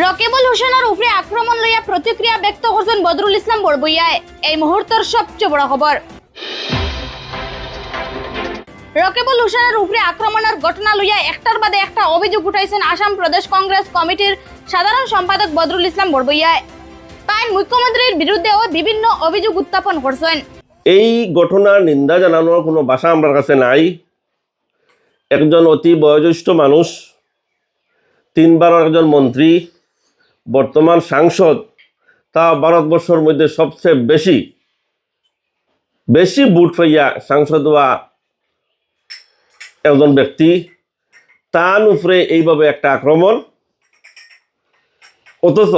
রকিবুল হোসেনের উপরে আক্রমণ লইয়া প্রতিক্রিয়া ব্যক্ত করছেন বদরুল ইসলাম বড়বইয়ায় এই মুহূর্তের সবচেয়ে বড় খবর। রকিবুল হোসেনের উপরে আক্রমণের ঘটনা লইয়া একটার বাদে একটা অভিযোগ উঠাইছেন আসাম প্রদেশ কংগ্রেস কমিটির সাধারণ সম্পাদক বদরুল ইসলাম বড়বইয়ায় তাই মুখ্যমন্ত্রীর বিরুদ্ধেও বিভিন্ন অভিযোগ উত্থাপন করছেন। এই ঘটনার নিন্দা জানানোর কোনো ভাষা আমার কাছে নাই। একজন অতি বয়োজ্যেষ্ঠ মানুষ তিনবার একজন মন্ত্রী বর্তমান সাংসদ তা ভারতবর্ষের মধ্যে সবচেয়ে বেশি বেশি বুট পাইয়া সাংসদ বা একজন ব্যক্তি, তার উপরে এইভাবে একটা আক্রমণ। অথচ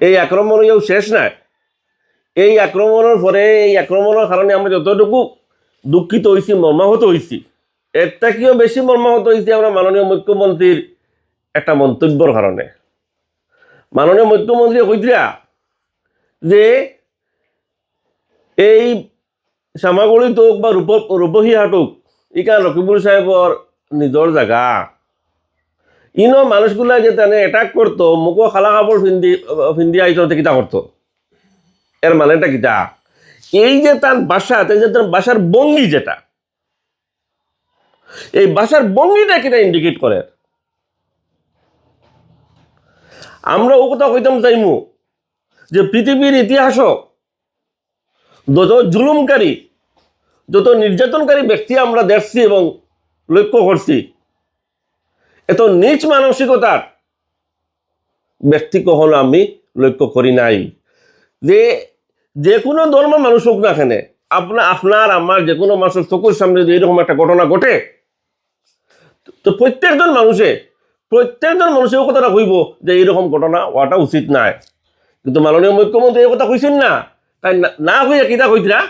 এই আক্রমণেও শেষ নাই। এই আক্রমণের পরে, এই আক্রমণের কারণে আমরা যতটুকু দুঃখিত হয়েছি মর্মাহত হয়েছি এর থেকেও বেশি মর্মাহত হয়েছি আমরা মাননীয় মুখ্যমন্ত্রীর একটা মন্তব্যর কারণে। মাননীয় মুখ্যমন্ত্রী কইতরা যে এই শ্যামাগুড়িত হোক বা রূপ রূপহীহাট হোক ইকান রকিবুল সাহেবর নিজর জায়গা ইনো মানুষগুলা যে তেনে অ্যাটাক করতো মুখো খালা কাপড় ফিন্দি ফিন্দি আইতো কিতা করতো এর মানেটা কিতা। এই যে তার বাসা তাই যে তার বাসার ভঙ্গি যেটা, এই বাসার ভঙ্গিটা কিটা ইন্ডিকেট করে আমরা ও কথা কইতাম চাইমু যে পৃথিবীর ইতিহাস যত জুলুমকারী, যত নির্যাতনকারী ব্যক্তি আমরা দেখছি এবং লক্ষ্য করছি, এত নিচ মানসিকতার ব্যক্তি কখনো আমি লক্ষ্য করি নাই। যে যে কোনো ধর্ম মানুষ হোক না এখানে আপনার আপনার, আমার যে কোনো মানুষের চকুর সামনে যদি এরকম একটা ঘটনা ঘটে, তো প্রত্যেকজন মানুষে প্রত্যেকজন মানুষের কথাটা কইব যে এইরকম ঘটনা হওয়াটা উচিত নাই। কিন্তু মাননীয় মুখ্যমন্ত্রী এই কথা কইছেন না। তাই না- কইয়া কিতা কইতরা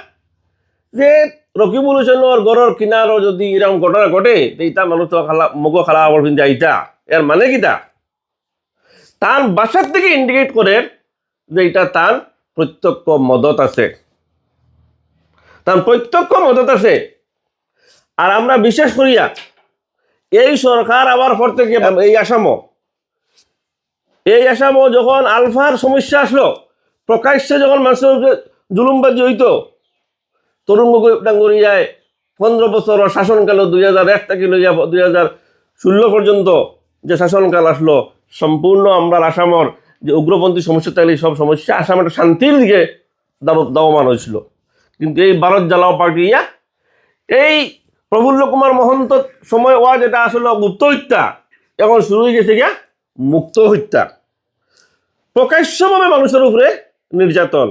যে রকিবুল হোসেনের গড়ের কিনারও যদি এরকম ঘটনা ঘটে ইটা মানুষ খালা, মুখ খালা আবার পিন্ধে আইতা। এর মানে কিতা? তার বাসার থেকে ইন্ডিকেট করে যে এটা তার প্রত্যক্ষ মদত আছে। তার প্রত্যক্ষ মদত আছে। আর আমরা বিশেষ করিয়া এই সরকার আবার পর থেকে এই আসামও। এই আসামও যখন আলফার সমস্যা আসলো, প্রকাশ্যে যখন মানুষের জুলুমবাজি হইতো, তরুণ ডাঙ্গরিয়ায় পনেরো বছর শাসনকাল দুই হাজার এক থেকে দুই হাজার ষোলো পর্যন্ত যে শাসনকাল আসলো, সম্পূর্ণ আমরা আসামর যে উগ্রপন্থী সমস্যা থাকলে সব সমস্যা, আসাম একটা শান্তির দিকে দাব- দাবমান হয়েছিল। কিন্তু এই ভারত জ্বালাও পার্টি ইয়া এই প্রফুল্ল কুমার মহন্ত সময় ওয়া যেটা আসলে গুপ্ত হত্যা, এখন শুরু হয়ে গেছে গিয়া মুক্ত হত্যা। প্রকাশ্যভাবে মানুষের উপরে নির্যাতন।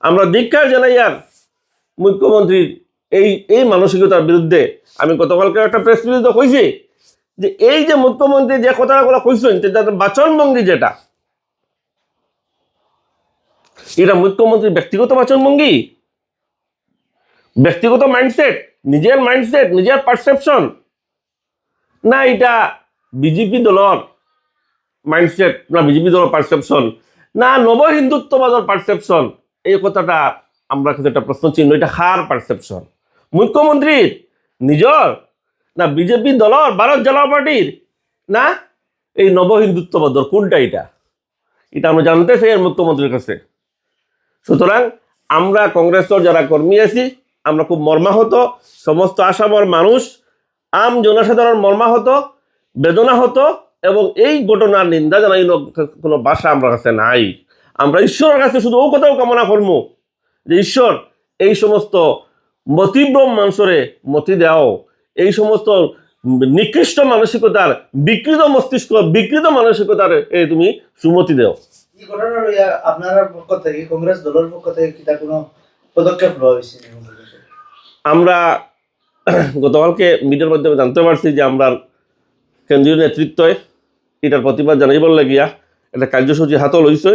আমরা ধিক্ষার জানাই আর মুখ্যমন্ত্রীর এই এই মানসিকতার বিরুদ্ধে। আমি গতকালকে একটা প্রেস রিলিজে কইছি যে এই যে মুখ্যমন্ত্রী যে কথাগুলো কইছেন তাদের বাচনভঙ্গি যেটা। এটা মুখ্যমন্ত্রীর ব্যক্তিগত বাচনভঙ্গি? ব্যক্তিগত মাইন্ডসেট নিজের মাইন্ডসেট নিজের পারসেপশন না, এটা বিজেপি দলের মাইন্ডসেট না বিজেপি দলের পারসেপশন না নব হিন্দুত্ববাদের পারসেপশন এই কথাটা আমরা কাছে একটা প্রশ্ন চিহ্ন, এটা হার পারসেপশন মুখ্যমন্ত্রীর নিজর, না বিজেপি দলের ভারত জনতা পার্টির, না, এই নব হিন্দুত্ববাদর কোনটা এটা? এটা আমরা জানতে চাই আর মুখ্যমন্ত্রীর কাছে। সুতরাং আমরা কংগ্রেসের যারা কর্মী আছি আমরা খুব মর্মাহত, সমস্ত আসামের মানুষ, আম জনসাধারণ মর্মাহত, বেদনাহত এবং এই ঘটনার নিন্দা জানাই কোনো ভাষা আমরা কাছে নাই। আমরা ঈশ্বরের কাছে শুধু ও কথাও কামনা করব যে, ঈশ্বর, এই সমস্ত মতিভ্রম মানুষরে মতি দেও। এই সমস্ত নিকৃষ্ট মানসিকতার, বিকৃত মস্তিষ্ক, বিকৃত মানসিকতার এই তুমি সুমতি দেও। ঘটনা আপনার পক্ষ থেকে, কংগ্রেস দলের পক্ষ থেকে কোনো পদক্ষেপ হয়েছে? আমরা গতকালকে মিডিয়ার মাধ্যমে জানতে পারছি যে আমরা কেন্দ্রীয় নেতৃত্বই এটার প্রতিবাদ জানাইবার লাগিয়া একটা কার্যসূচি হাতও লইছে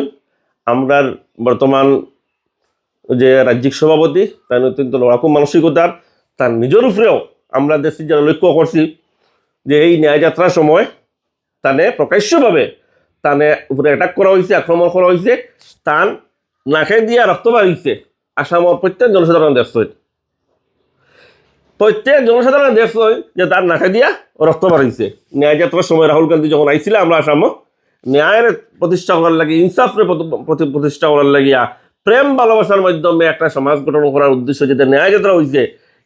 আমরা বর্তমান যে রাজ্যিক সভাপতি, তার অত্যন্ত লড়াকু মানসিকতার, তার নিজের উপরেও আমরা দেশে যারা লক্ষ্য করছি যে এই ন্যায়যাত্রার সময় তানে প্রকাশ্যভাবে তানে উপরে অ্যাটাক করা হয়েছে আক্রমণ করা হয়েছে তান নাকে দিয়া রক্ত বাড়িছে আসামের প্রত্যেক জনসাধারণ দেশ প্রত্যেক জনসাধারণ দেখছই যে তার নাকে দিয়া রক্ত বাড়িছে ন্যায়যাত্রার সময় রাহুল গান্ধী যখন আইছিল আমরা আসাম ন্যায়ের প্রতিষ্ঠা করার লাগে, ইনসাফের প্রতি- প্রতি- প্রতিষ্ঠা করার লাগিয়া প্রেম ভালোবাসার মাধ্যমে একটা সমাজ গঠন করার উদ্দেশ্য যেটা ন্যায় যাত্রা হয়েছে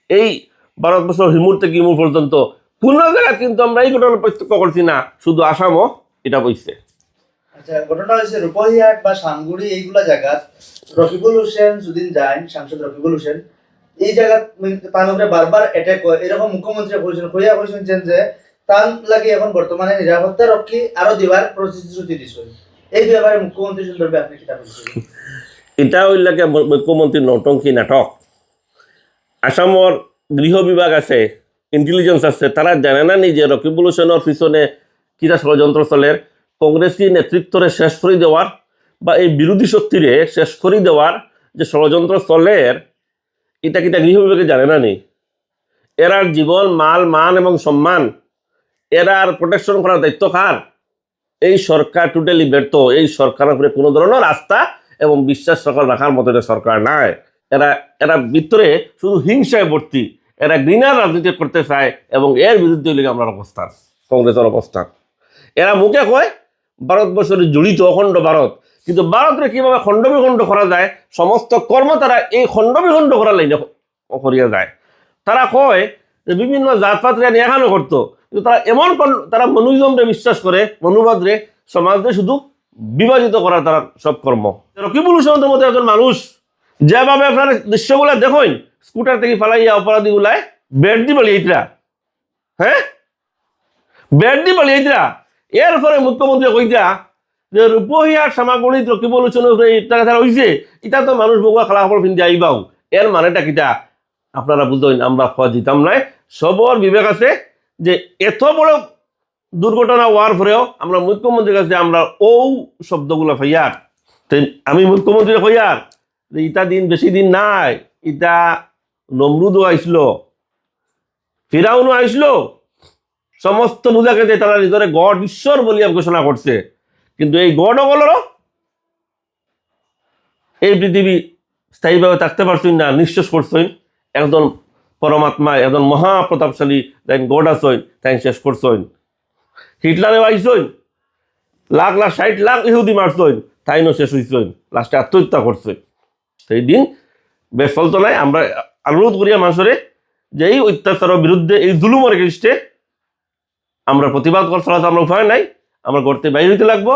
এই ভারতবর্ষ হিমুর থেকে হিমুর পর্যন্ত কোনো জায়গায় কিন্তু আমরা এই ঘটনা প্রত্যক্ষ করছি না, শুধু আসামও এটা বইছে আচ্ছা ঘটনা হয়েছে রূপহিহাট বা শামগুড়ি এইগুলা জায়গা। রকিবুল হোসেন যদিন যান সাংসদ রকিবুল হোসেন। এই জায়গা তার উপরে বারবার অ্যাটাক হয় এরকম মুখ্যমন্ত্রী বলছেন কইয়া কইছেন যে, তার লাগে এখন বর্তমানে নিরাপত্তা রক্ষী আরও দিবার প্রতিশ্রুতি দিছেন এই ব্যাপারে মুখ্যমন্ত্রী সন্দর্ভে আপনি বলছেন এটা হইলাকে মুখ্যমন্ত্রী নৌটঙ্কী নাটক। আসামর গৃহ বিভাগ আছে ইন্টেলিজেন্স আছে, তারা জানে না নি যে রকিবুল হোসেনের পিছনে কিটা ষড়যন্ত্র চলের কংগ্রেসি নেতৃত্বরে শেষ করে দেওয়ার বা এই বিরোধী শক্তিরে শেষ করে দেওয়ার যে ষড়যন্ত্র চলের এটা কিটা গৃহ বিভাগে জানে না নি? এরার জীবন, মাল, মান এবং সম্মান, এরার প্রোটেকশন করার দায়িত্ব কার? এই সরকার টোটালি ব্যর্থ। এই সরকারের উপরে কোনো ধরনের আস্থা এবং বিশ্বাস সরকার রাখার মতো এটা সরকার নাই। এরা এরা ভিতরে শুধু হিংসায় ভর্তি। এরা ঘৃণার রাজনীতি করতে চায় এবং এর বিরুদ্ধে লিগে আমরা অবস্থান, কংগ্রেসের অবস্থান। এরা মুখে কয়, ভারতবর্ষের জড়িত অখণ্ড ভারত কিন্তু ভারতের কীভাবে খণ্ড বিখণ্ড করা যায়, সমস্ত কর্ম তারা এই খণ্ড বিখণ্ড করার লাইনে করিয়া যায়। তারা কয় যে বিভিন্ন জাতপাতরা এখানে করতো, কিন্তু তারা এমন তারা মনুজমরে বিশ্বাস করে, মনুবাদরে সমাজে শুধু বিভাজিত করার তারা সব কর্ম। রকিবুল হোসেনের মতো একজন মানুষ, যেভাবে আপনার দৃশ্যগুলো দেখুন, স্কুটার থেকে ফালাইয়া অপরাধী গুলায় বেড দি বলি এইতরা। হ্যাঁ? বেড দি বলি এইতরা। এরপরে মুখ্যমন্ত্রী কইতা যে রূপহিয়ার সামাগণিত রকিবুল হোসেনের উপরে ইটা কথা হয়েছে ইটা তো মানুষ বগুয়া খালা কাপড় পিন্ধে আইবাও এর মানেটা কিটা? আপনারা বুঝলেন আমরা খোয়া দিতাম নাই। সবর বিবেক আছে যে এত বড় দুর্ঘটনা হওয়ার পরেও আমরা মুখ্যমন্ত্রীর কাছে আমরা ও শব্দগুলো ফাইয়ার আমি মুখ্যমন্ত্রী কইয়ার যে ইটা দিন বেশি দিন নাই, ইটা নমরুদও আইসল, ফিরাউনও আইসল। সমস্ত বুঝাকে যে তারা নিজের গড ঈশ্বর বলিয়া ঘোষণা করছে। এই গডগুলোরও এই পৃথিবী স্থায়ীভাবে থাকতে পারছেন না নিঃশ্বাস করছেন। একজন পরমাত্মা, একজন মহাপ্রতাপশালী তাই গড আসইন তাই শেষ করছেন। হিটলারে আইসইন লাখ লাখ, ষাট লাখ ইহুদি মারছইন তাইনও শেষ হইছইন লাস্টে আত্মহত্যা করছে সেই দিন নাই আমরা অনুরোধ করিয়া মানুষরে যে এই অত্যাচারের বিরুদ্ধে, এই জুলুমের এগেস্টে আমরা প্রতিবাদ করা ছাড়া তো আমরা উপায় নাই, আমরা করতে বাইরে হইতে লাগবো।